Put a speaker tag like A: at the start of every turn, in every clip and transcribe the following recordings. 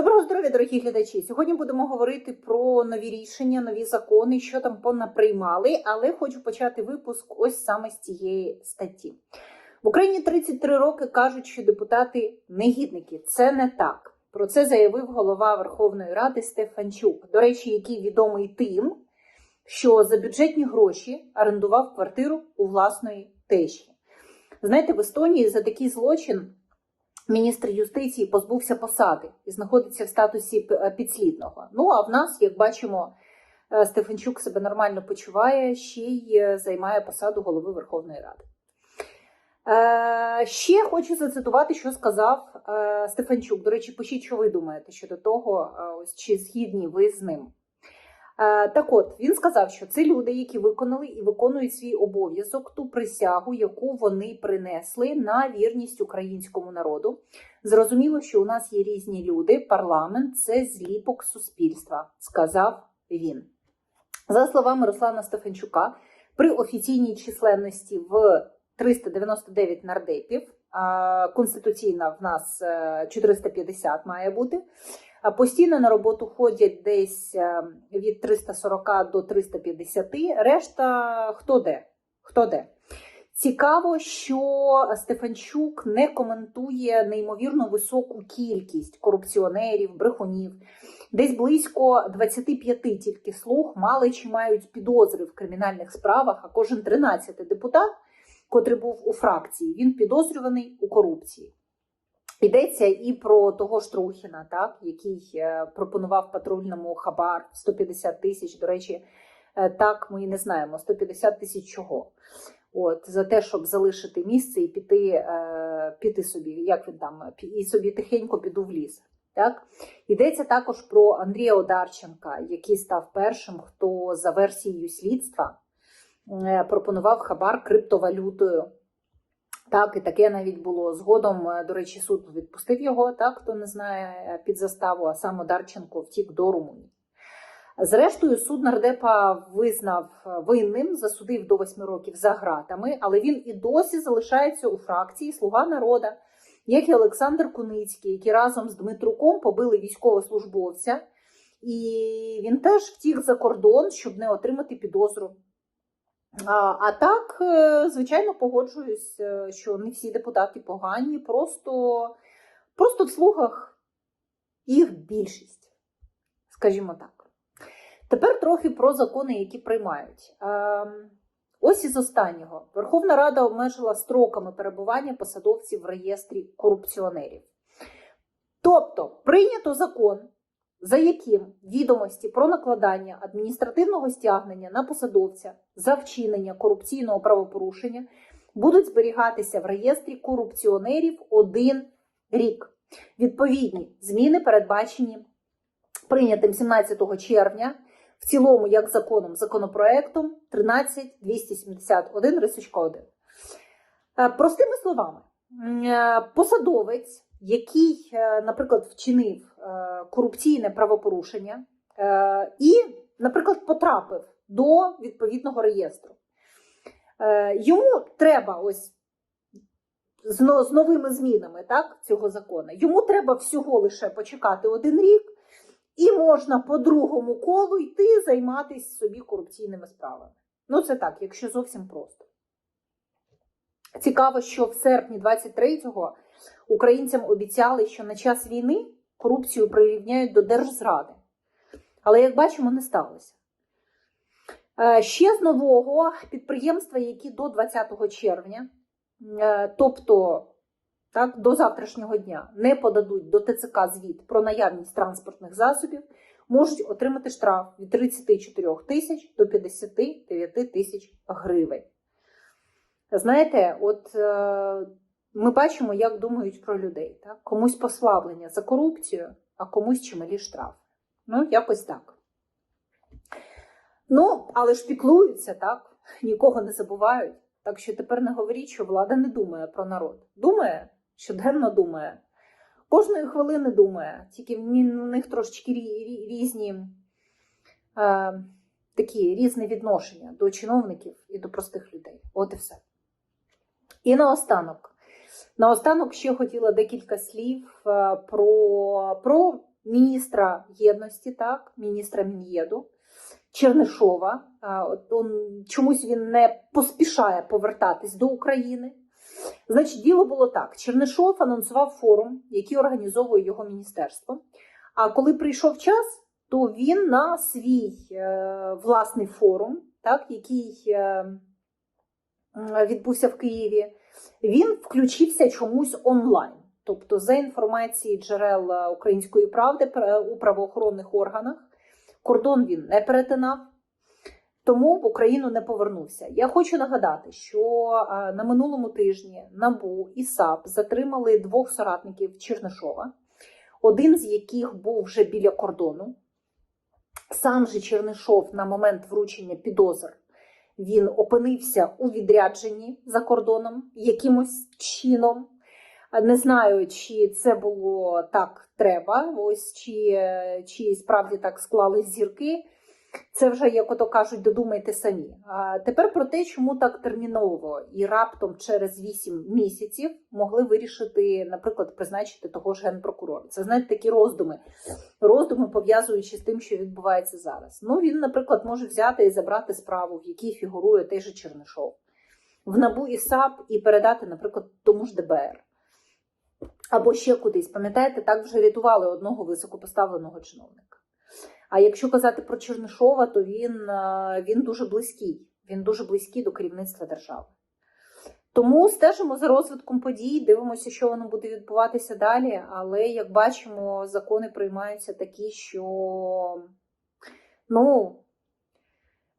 A: Доброго здоров'я, дорогі глядачі. Сьогодні будемо говорити про нові рішення, нові закони, що там понаприймали, але хочу почати випуск ось саме з цієї статті. В Україні 33 роки кажуть, що депутати негідники. Це не так. Про це заявив голова Верховної Ради Стефанчук. До речі, який відомий тим, що за бюджетні гроші орендував квартиру у власної тещі. Знаєте, в Естонії за такий злочин міністр юстиції позбувся посади і знаходиться в статусі е, підслідного. Ну а в нас, як бачимо, е, Стефанчук себе нормально почуває, ще й е, займає посаду голови Верховної Ради. Ще хочу зацитувати, що сказав Стефанчук. До речі, пишіть, що ви думаєте щодо того, чи згідні ви з ним. Е, Так от, він сказав, що це люди, які виконали і виконують свій обов'язок, ту присягу, яку вони принесли на вірність українському народу. Зрозуміло, що у нас є різні люди. Парламент це зліпок суспільства, сказав він. За словами Руслана Стефанчука, при офіційній численності в 399 нардепів, конституційна в нас е, 450 має бути. Постійно на роботу ходять десь е, від 340 до 350, решта хто де? Хто де? Цікаво, що Стефанчук не коментує неймовірно високу кількість корупціонерів, брехунів. Десь близько 25 тільки слуг мали чи мають підозри в кримінальних справах, а кожен 13 депутат, котрий був у фракції, він підозрюваний у корупції. Йдеться і про того ж Трухіна, так, який е, пропонував патрульному хабар 150 тисяч. До речі, е, так ми і не знаємо 150 тисяч чого. От за те, щоб залишити місце і піти, е, піти собі, як він там, і собі тихенько піду в ліс. Так? Йдеться також про Андрія Одарченка, який став першим, хто за версією слідства пропонував хабар криптовалютою. Так, і таке навіть було згодом. е, До речі, суд відпустив його, так хто не знає е, під заставу, а сам Одарченко втік до Румунії. Зрештою, суд нардепа визнав е, винним, засудив до 8 років за ґратами, але він і досі залишається у фракції Слуга народа, як і Олександр Куницький, які разом з Дмитруком побили військовослужбовця, і він теж втік за кордон, щоб не отримати підозру. А, так, е, звичайно, погоджуюсь, е, що не всі депутати погані, просто, просто в слугах їх більшість, скажімо так. Тепер трохи про закони, які приймають. Ем, Ось із останнього. Верховна Рада обмежила строками перебування посадовців в реєстрі корупціонерів. Тобто, прийнято закон, за яким відомості про накладання адміністративного стягнення на посадовця за вчинення корупційного правопорушення будуть зберігатися в реєстрі корупціонерів один рік. Відповідні зміни передбачені прийнятим 17 червня в цілому як законом законопроектом 13271 рисочка 1. Е, Простими словами, е, посадовець, який, е, наприклад, вчинив е, корупційне правопорушення е, і, наприклад, потрапив до відповідного реєстру, йому треба ось з новими змінами так, цього закону, йому треба всього лише почекати один рік. І можна по другому колу йти займатися собі корупційними справами. Ну, це так, якщо зовсім просто. Цікаво, що в серпні 23-го українцям обіцяли, що на час війни корупцію прирівняють до держзради. Але, як бачимо, не сталося. Е, Ще з нового підприємства, які до 20 червня, е, тобто так, до завтрашнього дня не подадуть до ТЦК звіт про наявність транспортних засобів, можуть отримати штраф від 34 тисяч до 59 тисяч гривень. Знаєте, от е, ми бачимо, як думають про людей. Так? Комусь послаблення за корупцію, а комусь чималі штрафи. Ну, якось так. Ну, але ж піклуються, так? Нікого не забувають. Так що тепер не говоріть, що влада не думає про народ. Думає, щоденно думає. Кожної хвилини думає, тільки в них трошечки рі- рі- різні е, такі різне відношення до чиновників і до простих людей. От і все. І наостанок. Наостанок ще хотіла декілька слів е, про, про міністра єдності, так, міністра Мін'єду Чернишова. Он, чомусь він не поспішає повертатись до України. Значить, діло було так: Чернишов анонсував форум, який організовує його міністерство. А коли прийшов час, то він на свій е, власний форум, так, який е, відбувся в Києві, він включився чомусь онлайн. Тобто, за інформацією джерел е, української правди у правоохоронних органах, кордон він не перетинав, тому в Україну не повернувся. Я хочу нагадати, що е, на минулому тижні НАБУ і САП затримали двох соратників Чернишова, один з яких був вже біля кордону. Сам же Чернишов на момент вручення підозр він опинився у відрядженні за кордоном якимось чином. Не знаю, чи це було так треба, ось чи, чи справді так склали зірки. Це вже, як ото кажуть, додумайте самі. А тепер про те, чому так терміново і раптом через 8 місяців могли вирішити, наприклад, призначити того ж генпрокурора. Це знаєте такі роздуми, роздуми пов'язуючи з тим, що відбувається зараз. Ну він, наприклад, може взяти і забрати справу, в якій фігурує той же Чернишов, в НАБУ і САП і передати, наприклад, тому ж ДБР. Або ще кудись. Пам'ятаєте, так вже рятували одного високопоставленого чиновника. А якщо казати про Чернишова, то він, е, він дуже близький. Він дуже близький до керівництва держави. Тому стежимо за розвитком подій, дивимося, що воно буде відбуватися далі. Але як бачимо, закони приймаються такі, що ну,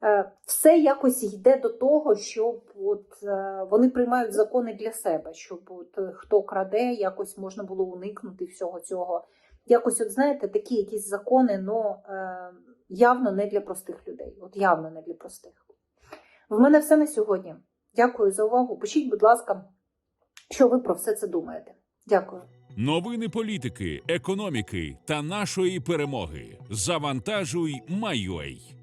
A: е, все якось йде до того, щоб от, е, вони приймають закони для себе, щоб от, хто краде, якось можна було уникнути всього цього. Якось, от знаєте, такі якісь закони, ну явно не для простих людей. От явно не для простих. В мене все на сьогодні. Дякую за увагу. Пишіть, будь ласка, що ви про все це думаєте. Дякую.
B: Новини політики, економіки та нашої перемоги. Завантажуй, Майой.